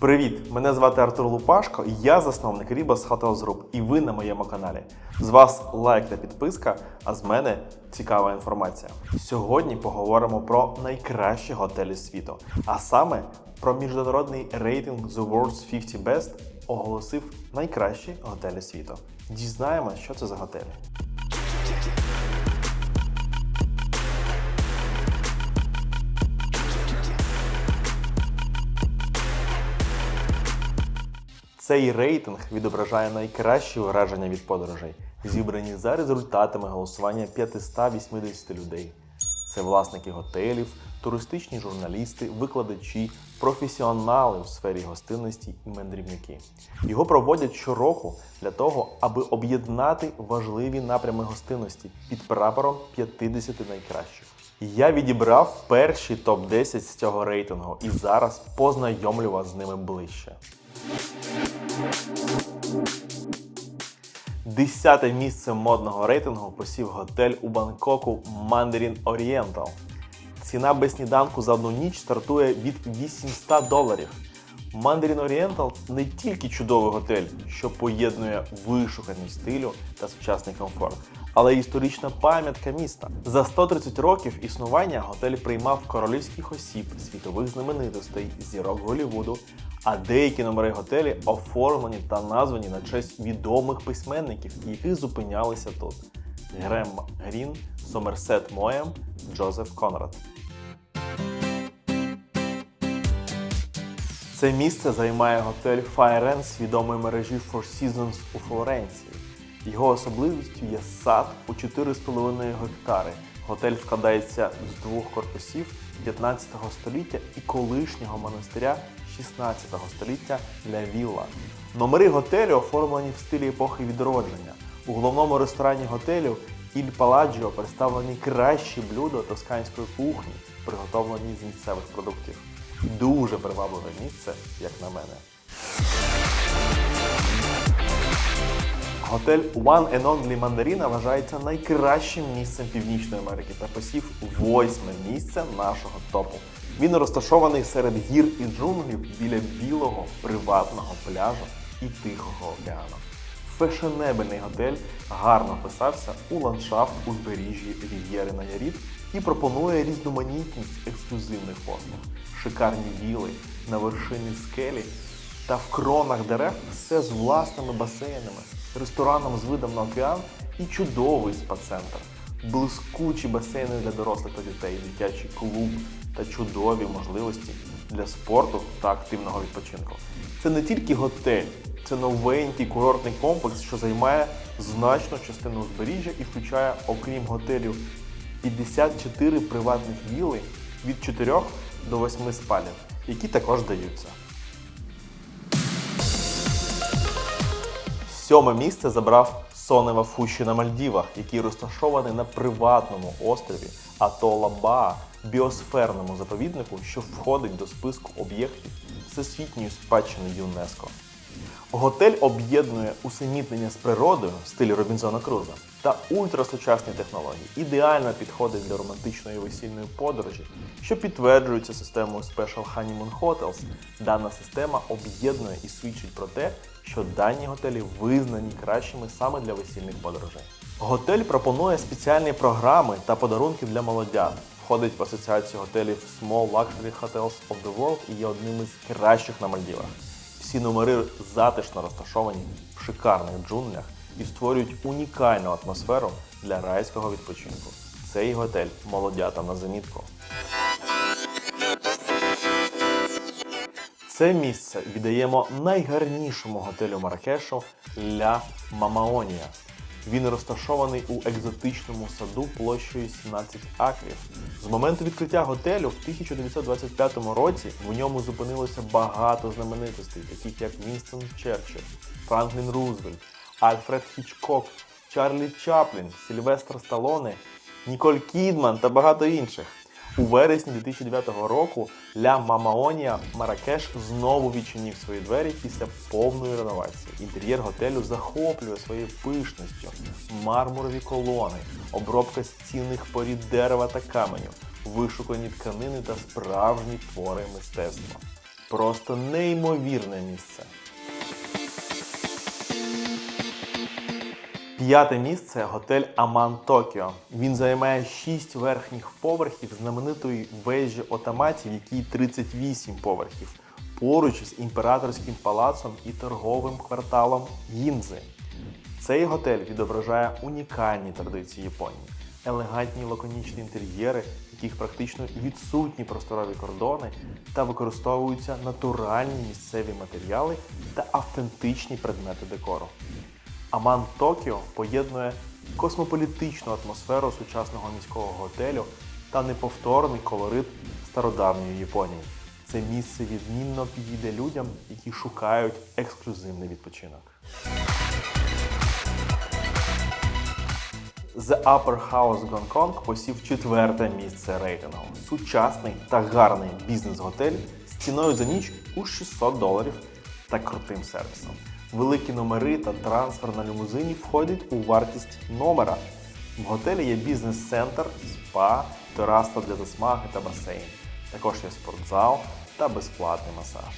Привіт! Мене звати Артур Лупашко, і я засновник Ribas Hotels Group, і ви на моєму каналі. З вас лайк та підписка, а з мене цікава інформація. Сьогодні поговоримо про найкращі готелі світу, а саме про міжнародний рейтинг The World's 50 Best оголосив найкращі готелі світу. Дізнаємось, що це за готелі. Цей рейтинг відображає найкращі враження від подорожей, зібрані за результатами голосування 580 людей. Це власники готелів, туристичні журналісти, викладачі, професіонали у сфері гостинності і мандрівники. Його проводять щороку для того, аби об'єднати важливі напрями гостинності під прапором 50 найкращих. Я відібрав перші топ-10 з цього рейтингу і зараз познайомлю вас з ними ближче. Десяте місце модного рейтингу посів готель у Бангкоку Mandarin Oriental. Ціна без сніданку за одну ніч стартує від 800 доларів. Mandarin Oriental не тільки чудовий готель, що поєднує вишуканість стилю та сучасний комфорт, але й історична пам'ятка міста. За 130 років існування готель приймав королівських осіб, світових знаменитостей, зірок Голлівуду, а деякі номери готелі оформлені та названі на честь відомих письменників, які зупинялися тут: Грем Грін, Сомерсет Моєм, Джозеф Конрад. Це місце займає готель Fire Ends відомої мережі Four Seasons у Флоренції. Його особливістю є сад у 4,5 гектари. Готель складається з двох корпусів 15 століття і колишнього монастиря 16 століття для Вілла. Номери готелю оформлені в стилі епохи відродження. У головному ресторані готелю Іль Паладжіо представлені кращі блюда тосканської кухні, приготовлені з місцевих продуктів. Дуже привабливе місце, як на мене. Готель One and Only Mandarina вважається найкращим місцем Північної Америки та посів восьме місце нашого топу. Він розташований серед гір і джунглів біля білого приватного пляжу і Тихого океану. Фешенебельний готель гарно вписався у ландшафт узбережжі Рів'єри на Ярід і пропонує різноманітність ексклюзивних послуг, шикарні віли на вершині скелі та в кронах дерев все з власними басейнами, рестораном з видом на океан і чудовий спа-центр, блискучі басейни для дорослих та дітей, дитячий клуб та чудові можливості для спорту та активного відпочинку. Це не тільки готель, це новенький курортний комплекс, що займає значну частину узбережжя і включає, окрім готелів, 54 приватних віли від 4 до 8 спалень, які також даються. Сьоме місце забрав Сонева Фуші на Мальдівах, який розташований на приватному острові Атола Баа, біосферному заповіднику, що входить до списку об'єктів Всесвітньої спадщини ЮНЕСКО. Готель об'єднує усенітнення з природою в стилі Робінзона Круза та ультрасучасні технології. Ідеально підходить для романтичної весільної подорожі, що підтверджується системою Special Honeymoon Hotels. Дана система об'єднує і свідчить про те, що дані готелі визнані кращими саме для весільних подорожей. Готель пропонує спеціальні програми та подарунки для молодят. Входить в асоціацію готелів Small Luxury Hotels of the World і є одним із кращих на Мальдівах. Всі номери затишно розташовані в шикарних джунглях і створюють унікальну атмосферу для райського відпочинку. Цей готель молодятам на замітку. Це місце віддаємо найгарнішому готелю Маракешу Ля Мамаонія. Він розташований у екзотичному саду площею 17 акрів. З моменту відкриття готелю в 1925 році в ньому зупинилося багато знаменитостей, таких як Вінстон Черчилль, Франклін Рузвельт, Альфред Хічкок, Чарлі Чаплін, Сільвестр Сталоне, Ніколь Кідман та багато інших. У вересні 2009 року Ля Мамаонія Маракеш знову відчинив свої двері після повної реновації. Інтер'єр готелю захоплює своєю пишністю, мармурові колони, обробка з цінних порід дерева та каменю, вишукані тканини та справжні твори мистецтва. Просто неймовірне місце. П'яте місце готель Аман Токіо. Він займає 6 верхніх поверхів знаменитої вежі отаматів, якій 38 поверхів, поруч з імператорським палацом і торговим кварталом Гінзи. Цей готель відображає унікальні традиції Японії, елегантні лаконічні інтер'єри, в яких практично відсутні просторові кордони та використовуються натуральні місцеві матеріали та автентичні предмети декору. Аман Токіо поєднує космополітичну атмосферу сучасного міського готелю та неповторний колорит стародавньої Японії. Це місце відмінно підійде людям, які шукають ексклюзивний відпочинок. The Upper House Гонконг посів четверте місце рейтингу. Сучасний та гарний бізнес-готель з ціною за ніч у 600 доларів та крутим сервісом. Великі номери та трансфер на лімузині входять у вартість номера. В готелі є бізнес-центр, спа, тераса для засмаги та басейн. Також є спортзал та безплатний масаж.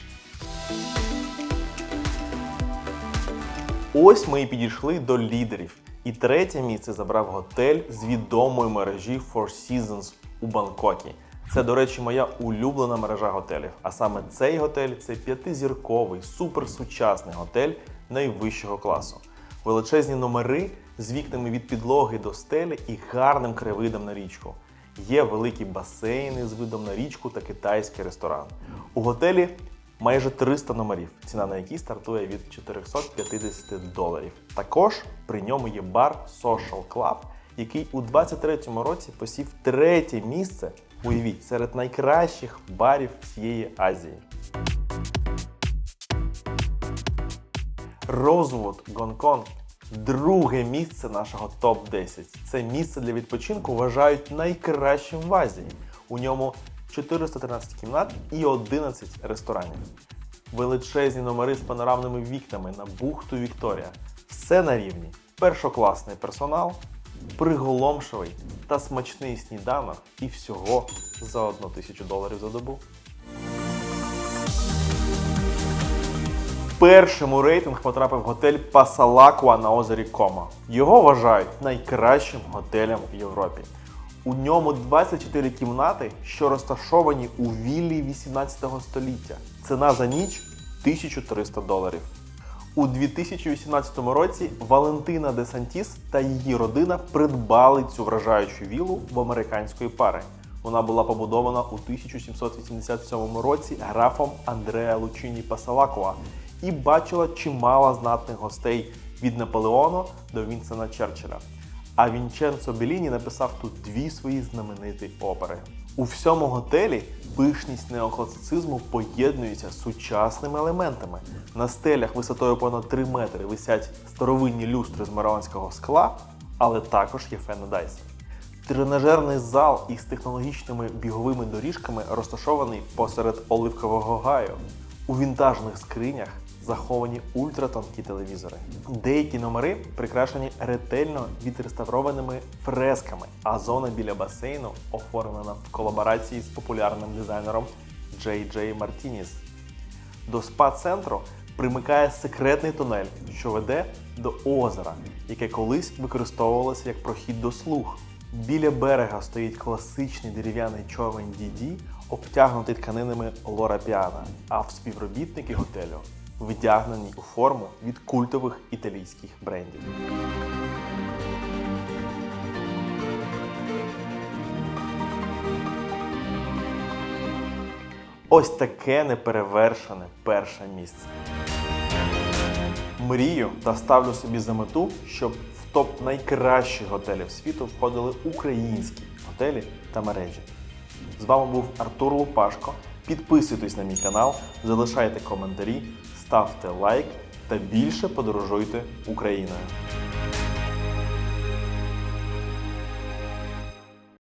Ось ми і підійшли до лідерів. І третє місце забрав готель з відомої мережі Four Seasons у Бангкокі. Це, до речі, моя улюблена мережа готелів. А саме цей готель це п'ятизірковий, суперсучасний готель найвищого класу. Величезні номери з вікнами від підлоги до стелі і гарним краєвидом на річку. Є великі басейни з видом на річку та китайський ресторан. У готелі майже 300 номерів, ціна на які стартує від 450 доларів. Також при ньому є бар Social Club, який у 23-му році посів третє місце, уявіть, серед найкращих барів всієї Азії. Розвуд Гонконг друге місце нашого топ-10. Це місце для відпочинку вважають найкращим в Азії. У ньому 413 кімнат і 11 ресторанів. Величезні номери з панорамними вікнами на бухту Вікторія. Все на рівні. Першокласний персонал, приголомшивий та смачний сніданок і всього за одну тисячу доларів за добу. Першим у рейтинг потрапив готель Пасалакуа на озері Кома. Його вважають найкращим готелем в Європі. У ньому 24 кімнати, що розташовані у віллі 18 століття. Ціна за ніч 1300 доларів. У 2018 році Валентина Десантіс та її родина придбали цю вражаючу віллу в американської пари. Вона була побудована у 1787 році графом Андреа Лучині Пасалакова і бачила чимало знатних гостей від Наполеона до Вінсена Черчилля. А Вінченцо Беліні написав тут дві свої знамениті опери. У всьому готелі пишність неокласицизму поєднується з сучасними елементами. На стелях висотою понад 3 метри висять старовинні люстри з маронського скла, але також є фени Дайсон. Тренажерний зал із технологічними біговими доріжками розташований посеред оливкового гаю. У вінтажних скринях заховані ультратонкі телевізори. Деякі номери прикрашені ретельно відреставрованими фресками, а зона біля басейну оформлена в колаборації з популярним дизайнером Джей Джей Мартініс. До спа-центру примикає секретний тунель, що веде до озера, яке колись використовувалося як прохід до слуг. Біля берега стоїть класичний дерев'яний човен Діді, обтягнутий тканинами Лора Піана, а співробітники готелю вдягнені у форму від культових італійських брендів. Ось таке неперевершене перше місце. Мрію та ставлю собі за мету, щоб в топ найкращих готелів світу входили українські готелі та мережі. З вами був Артур Лупашко. Підписуйтесь на мій канал, залишайте коментарі, ставте лайк та більше подорожуйте Україною.